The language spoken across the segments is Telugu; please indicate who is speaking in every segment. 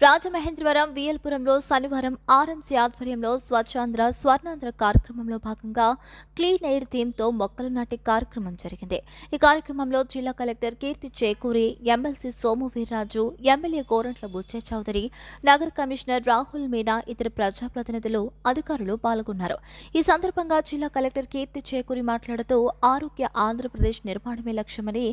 Speaker 1: రాజమహేంద్రవరం వియల్పురంలో శనివారం ఆర్ఎంసీ ఆధ్వర్యంలో స్వచ్ఛాంధ్ర స్వర్ణాంధ్ర కార్యక్రమంలో భాగంగా క్లీన్ ఎయిర్ థీమ్తో మొక్కలు నాటే కార్యక్రమం జరిగింది. ఈ కార్యక్రమంలో జిల్లా collector Keerthi Chekuri MLC Somu Veerraju MLA Gorantla Butchaiah Chowdary నగర కమిషనర్ రాహుల్ మీనా ఇతర ప్రజాప్రతినిధులు అధికారులు పాల్గొన్నారు. ఈ సందర్భంగా జిల్లా కలెక్టర్ కీర్తి చేకూరి మాట్లాడుతూ ఆరోగ్య ఆంధ్రప్రదేశ్ నిర్మాణమే లక్ష్యమని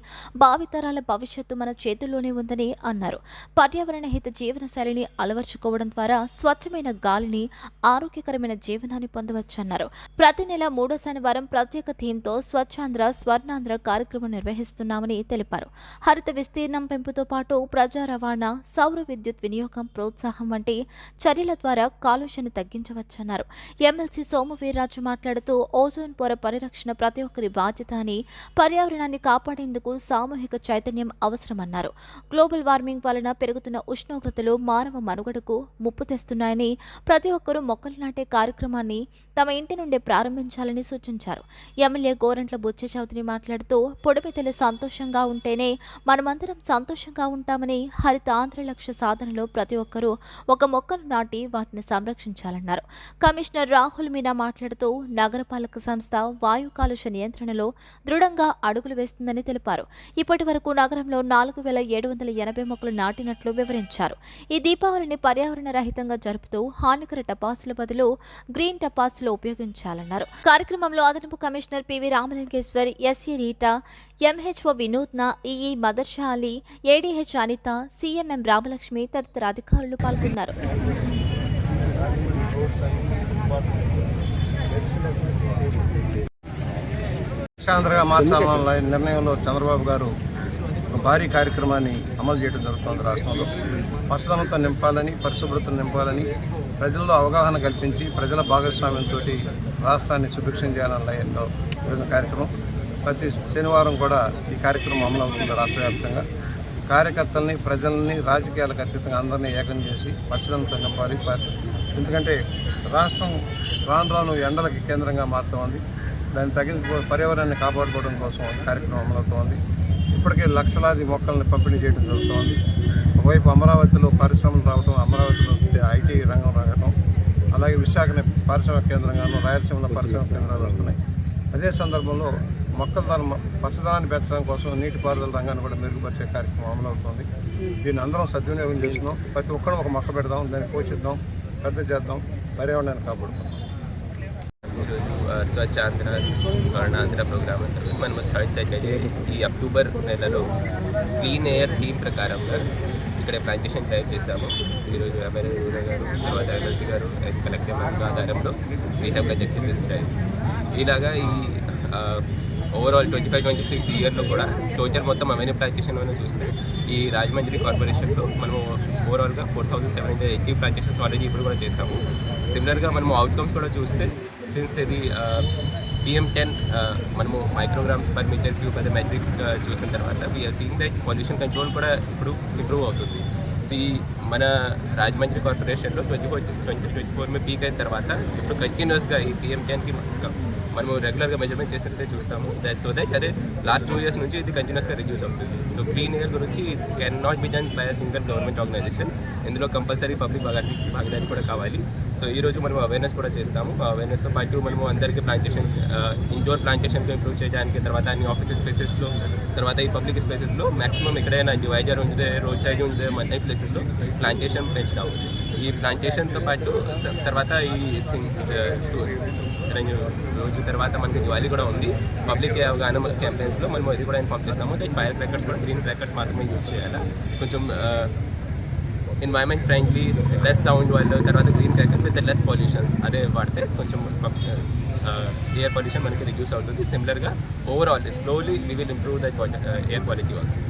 Speaker 1: భావితరాల భవిష్యత్తు మన చేతుల్లోనే ఉందని అన్నారు. పర్యావరణ హిత జీవన జీవనశైలిని అలవర్చుకోవడం ద్వారా స్వచ్ఛమైన గాలిని ఆరోగ్యకరమైన జీవనాన్ని పొందవచ్చన్నారు. ప్రతి నెల మూడో శనివారం ప్రత్యేక థీమ్తో స్వచ్ఛాంధ్ర స్వర్ణాంధ్ర కార్యక్రమం నిర్వహిస్తున్నామని తెలిపారు. హరిత విస్తీర్ణం పెంపుతో పాటు ప్రజా రవాణా సౌర విద్యుత్ వినియోగం ప్రోత్సాహం వంటి చర్యల ద్వారా కాలుష్యాన్ని తగ్గించవచ్చన్నారు. ఎమ్మెల్సీ సోమవీర్రాజు మాట్లాడుతూ ఓజోన్ పొర పరిరక్షణ ప్రతి ఒక్కరి బాధ్యత అని పర్యావరణాన్ని కాపాడేందుకు సామూహిక చైతన్యం అవసరమన్నారు. గ్లోబల్ వార్మింగ్ వలన పెరుగుతున్న ఉష్ణోగ్రతలు మానవ మనుగడకు ముప్పు తెస్తున్నాయని ప్రతి ఒక్కరూ మొక్కలు నాటే కార్యక్రమాన్ని తమ ఇంటి నుండే ప్రారంభించాలని సూచించారు. ఎమ్మెల్యే గోరంట్ల బుచ్చ చౌదరి మాట్లాడుతూ పొడిమితలు సంతోషంగా ఉంటేనే మనమందరం సంతోషంగా ఉంటామని హరిత ఆంధ్ర లక్ష్య సాధనలో ప్రతి ఒక్కరూ ఒక మొక్కను నాటి వాటిని సంరక్షించాలన్నారు. కమిషనర్ రాహుల్ మీనా మాట్లాడుతూ నగరపాలక సంస్థ వాయు కాలుష్య నియంత్రణలో దృఢంగా అడుగులు వేస్తుందని తెలిపారు. ఇప్పటి వరకు నగరంలో నాలుగు వేల ఏడు వందల ఎనభై మొక్కలు నాటినట్లు వివరించారు. ఈ ఈ దీపావళిని పర్యావరణ రహితంగా జరుపుతూ హానికర టపాసుల బదులు గ్రీన్ టపాసులు ఉపయోగించాలన్నారు. కార్యక్రమంలో అదనపు commissioner PV Ramalingeswar SA Rita MHO Vinutna EE Madarsha Ali ADH Anitha CMM Ramalakshmi తదితర అధికారులు పాల్గొన్నారు.
Speaker 2: మార్చాలన్న నిర్ణయంలో చంద్రబాబు గారు ఒక భారీ కార్యక్రమాన్ని అమలు చేయడం జరుగుతుంది రాష్ట్రంలో. పచ్చదనంతో నింపాలని పరిశుభ్రతను నింపాలని ప్రజల్లో అవగాహన కల్పించి ప్రజల భాగస్వామ్యంతో రాష్ట్రాన్ని సుభిక్షం చేయాలన్న లయంలో వివిధ కార్యక్రమం. ప్రతి శనివారం కూడా ఈ కార్యక్రమం అమలు అవుతుంది రాష్ట్ర వ్యాప్తంగా. కార్యకర్తల్ని ప్రజల్ని రాజకీయాలకు అతీతంగా అందరినీ ఏకం చేసి పచ్చదనంతో నింపాలి. ఎందుకంటే రాష్ట్రం రాను రాను ఎండలకి కేంద్రంగా మారుతోంది దాన్ని తగిన పర్యావరణాన్ని కాపాడుకోవడం కోసం కార్యక్రమం అమలవుతోంది ఇప్పటికే లక్షలాది మొక్కల్ని పంపిణీ చేయడం జరుగుతోంది ఒకవైపు అమరావతిలో పరిశ్రమలు రావడం అమరావతిలో ఐటీ రంగం రావడం అలాగే విశాఖని పారిశ్రామిక కేంద్రంగాను రాయలసీమలో పారిశ్రామిక కేంద్రాలు వస్తున్నాయి. అదే సందర్భంలో మొక్కల దాని పచ్చదనాన్ని పెంచడం కోసం నీటిపారుదల రంగాన్ని కూడా మెరుగుపరిచే కార్యక్రమం అమలవుతోంది. దీన్ని అందరం సద్వినియోగం చేస్తున్నాం. ప్రతి ఒక్కరూ ఒక మొక్క పెడదాం దాన్ని పోషిద్దాం పెద్ద చేద్దాం పర్యావరణాన్ని కాపాడుకుందాం.
Speaker 3: స్వచ్ఛ ఆంధ్ర స్వర్ణాంధ్ర ప్రోగ్రామ్ అంతర్గత. మనము థర్డ్ సెకండ్ ఈ అక్టోబర్ నెలలో క్లీన్ ఎయిర్ థీమ్ ప్రకారంగా ఇక్కడ ప్లాంటేషన్ తయారు చేశాము. ఈరోజు ఎమ్మెల్యే రూరా గారు తర్వాత ఎమ్మెల్సీ గారు అండ్ కలెక్టర్ ఆధారంలో వీ హ్యావ్ కండక్టెడ్ డ్రైవ్ ఇలాగా ఈ overall twenty five twenty six ఇయర్లో కూడా టోటల్ మొత్తం అవన్నీ ప్లాంటేషన్ అని చూస్తే ఈ రాజమండ్రి కార్పొరేషన్లో మనము ఓవరాల్గా four thousand seven hundred eighty plantations already ఇప్పుడు కూడా చేసాము సిమిలర్గా మనము అవుట్కమ్స్ కూడా చూస్తే సిన్స్ ఇది పిఎం టెన్ uh, మనము మైక్రోగ్రామ్స్ పర్ మీటర్ క్యూబ్ అదే మెట్రిక్ uh, చూసిన తర్వాత we are seen that pollution control కూడా ఇప్పుడు ఇంప్రూవ్ అవుతుంది. సి మన రాజమండ్రి కార్పొరేషన్లో twenty four twenty twenty four మీ పీక్ అయిన తర్వాత ఇప్పుడు కంటిన్యూస్గా ఈ పిఎం టెన్కి మనము రెగ్యులర్గా మెజర్మెంట్ చేసినట్టే చూస్తాము. దట్ సో దట్ అదే లాస్ట్ టూ ఇయర్స్ నుంచి ఇది కంటిన్యూస్గా రిడ్యూస్ అవుతుంది. సో క్లీన్ ఎయిర్ గురించి can not be done by a single government organization ఇందులో కంపల్సరీ పబ్లిక్ భాగాన్ని భాగదారి కూడా కావాలి. సో ఈ రోజు మనం అవేర్నెస్ కూడా చేస్తాము. అవేర్నెస్తో పాటు మనము అందరికీ ప్లాంటేషన్ ఇండోర్ ప్లాంటేషన్కి ఇంప్రూవ్ చేయడానికి తర్వాత అన్ని ఆఫీస్ స్పేసెస్లో తర్వాత ఈ పబ్లిక్ స్పేసెస్లో మాక్సిమం ఎక్కడైనా డివైడర్ ఉంది రోడ్ సైడ్ ఉంది మన ప్లేసెస్లో ప్లాంటేషన్ పెంచుతాము ఈ ప్లాంటేషన్తో పాటు తర్వాత ఈ సిన్స్ uh, రెండు రోజు తర్వాత మనకి దివాళీ కూడా ఉంది. పబ్లిక్ అవగాహన క్యాంపెయిన్స్లో మనం ఇది కూడా ఇన్ఫార్మ్ చేస్తాము. దట్ ఫైర్ క్రాకర్స్ కూడా గ్రీన్ క్రాకర్స్ మాత్రమే యూజ్ చేయాలి. కొంచెం ఎన్వైరన్మెంట్ ఫ్రెండ్లీ లెస్ సౌండ్ వాళ్ళు తర్వాత green cracker with less pollutions అదే వాడితే కొంచెం ఎయిర్ పొల్యూషన్ uh, మనకి రిడ్యూస్ అవుతుంది. సిమిలర్గా overall slowly we will improve that air quality also